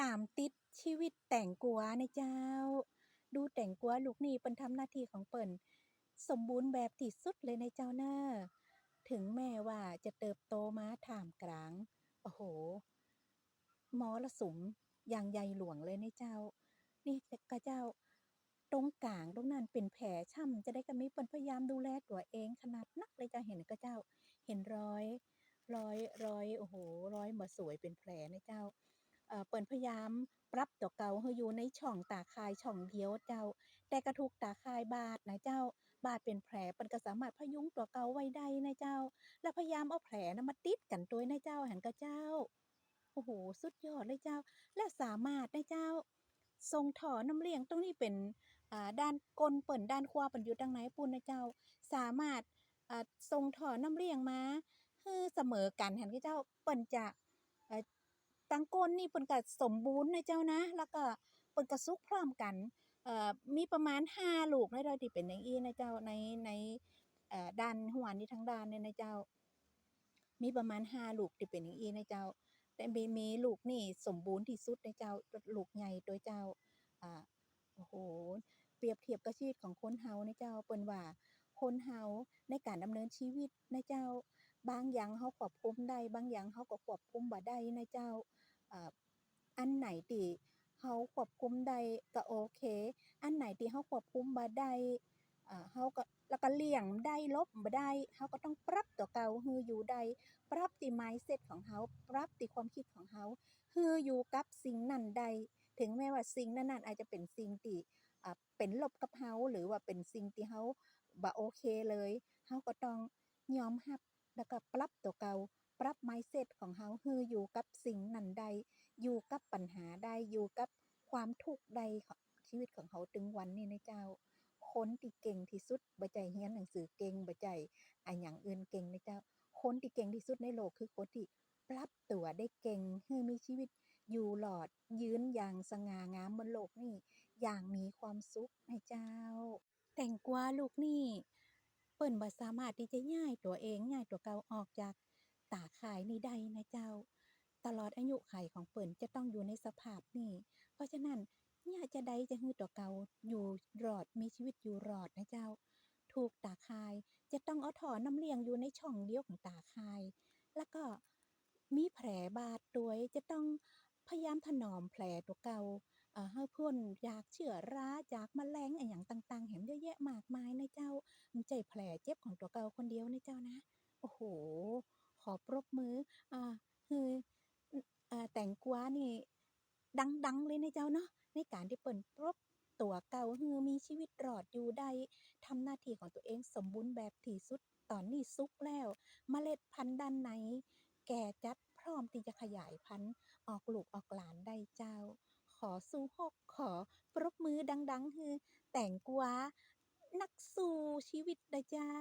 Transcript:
ตามติดชีวิตแต่งกัวนะเจ้า ดูแต่งกัวลูกนี่เปิ้นทำหน้าที่ของเปิ้นสมบูรณ์แบบที่สุดเลยในเจ้าเน้อถึงแม้ว่าจะเติบโตมาท่ามกลาง โอ้โฮมอรสุมอย่างใหญ่หลวงเลยในเจ้า นี่ก็เจ้า ตรงกลางตรงนั้นเป็นแผลช่ำจะได้ก็มีเปิ้นพยายามดูแลตัวเองขนาดนักเลยจ้าเห็นก็เจ้า เห็นรอย ร้อยร้อยโอ้โฮรอยบ่สวยเป็นแผลนะเจ้า เปิ้นพยายามปรับตัวเก่าให้อยู่ในช่องตาข่ายช่องเดียวเจ้า แต่ก็ถูกตาข่ายบาดนะเจ้า บาดเป็นแผลเปิ้นก็สามารถพยุงตัวเก่าไว้ได้นะเจ้า แล้วพยายามเอาแผลนะมาติดกันตัวนะเจ้าหันก็เจ้าโอ้โฮสุดยอดเลยเจ้า และสามารถนะเจ้าส่งท่อน้ำเลี้ยงตรงนี้เป็นอ่าด้านก้นเปิ้นด้านขวาเปิ้นอยู่ทางไหนพู้นนะเจ้า สามารถอ่าส่งท่อน้ำเลี้ยงมาฮือเสมอกันหันคือเจ้าเปิ้นจะ เอ่อทางก้นนี่เปิ้นก็สมบูรณ์นะเจ้านะ แล้วก็เปิ้นก็สุกพร้อมกันเอ่อมีประมาณ5ลูกเลยเด้อที่เป็นจั่างอี้นะเจ้าในในเอ่อด้านหัวนี่ทั้งด้านเนี่ยนะเจ้า มีประมาณ5ลูกที่เป็นจั่างอี้นะเจ้า แต่เบมีลูกนี่สมบูรณ์ที่สุดนะเจ้าลูกใหญ่โดยเจ้าอ่าโอ้โฮเปรียบเทียบกับชีวิตของคนเฮานะเจ้าเปิ้นว่าคนเฮาในการดำเนินชีวิตนะเจ้า บางอย่างเราควบคุมได้บางอย่างเราก็ควบคุมบ่ได้นะเจ้าอ่าอันไหนที่เราควบคุมได้ก็โอเค อันไหนที่เราควบคุมบ่ได้อ่าเราก็แล้วก็เลี่ยงได้ลบบ่ได้เราก็ต้องปรับตัวเก่าให้อยู่ได้ปรับที่ mindset ของเราปรับที่ความคิดของเราให้อยู่กับสิ่งนั้นได้ถึงแม้ว่าสิ่งนั้นอาจจะเป็นสิ่งที่อ่าเป็นลบกับเราหรือว่าเป็นสิ่งที่เราบ่โอเคเลยเราก็ต้องยอมรับ แล้วก็ปรับตัวเก่าปรับ mindset ของเราให้อยู่กับสิ่งนั้นได้อยู่กับปัญหาได้อยู่กับความทุกข์ได้ชีวิตของเราถึงวันนี้นะเจ้า คนที่เก่งที่สุดบ่ใช่เรียนหนังสือเก่งบ่ใช่อะหยังอื่นเก่งนะเจ้า คนที่เก่งที่สุดในโลกคือคนที่ปรับตัวได้เก่งให้มีชีวิตอยู่รอดยืนอย่างสง่างามบนโลกนี้อย่างมีความสุขนะเจ้า แต่งกวาลูกนี่ เปิ้นบ่สามารถที่จะย้ายตัวเองย้ายตัวเก่าออกจากตาข่ายนี้ได้นะเจ้า ตลอดอายุไขของเปิ้นจะต้องอยู่ในสภาพนี้ เพราะฉะนั้นยากจะใดจะให้ตัวเก่าอยู่รอดมีชีวิตอยู่รอดนะเจ้า ถูกตาข่ายจะต้องเอาท่อน้ำเลี้ยงอยู่ในช่องเดียวของตาข่าย แล้วก็มีแผลบาดตัวยจะต้องพยายามถนอมแผลตัวเก่า อ่าให้พ้นจากเชื้อราจากแมลงอะหยังต่าง ๆ แหมเยอะแยะมากมายนะเจ้าบ่ใช่แผลเจ็บของตัวเก่าคนเดียวนะเจ้านะ โอ้โฮขอปรบมือ อ่าให้อ่าแต่งกวานี่ ดัง ๆ เลยนะเจ้าเนาะในการที่เปิ้นปรบตัวเก่าให้มีชีวิตรอดอยู่ได้ทำหน้าที่ของตัวเองสมบูรณ์แบบที่สุดตอนนี้สุกแล้วเมล็ดพันธุ์ด้านในแก่จัดพร้อมที่จะขยายพันธุ์ออกลูกออกหลานได้เจ้า ขอสู้หกขอ ปรบมือดัง ๆ ฮือ แต่งกวานักสู้ชีวิตนะเจ้า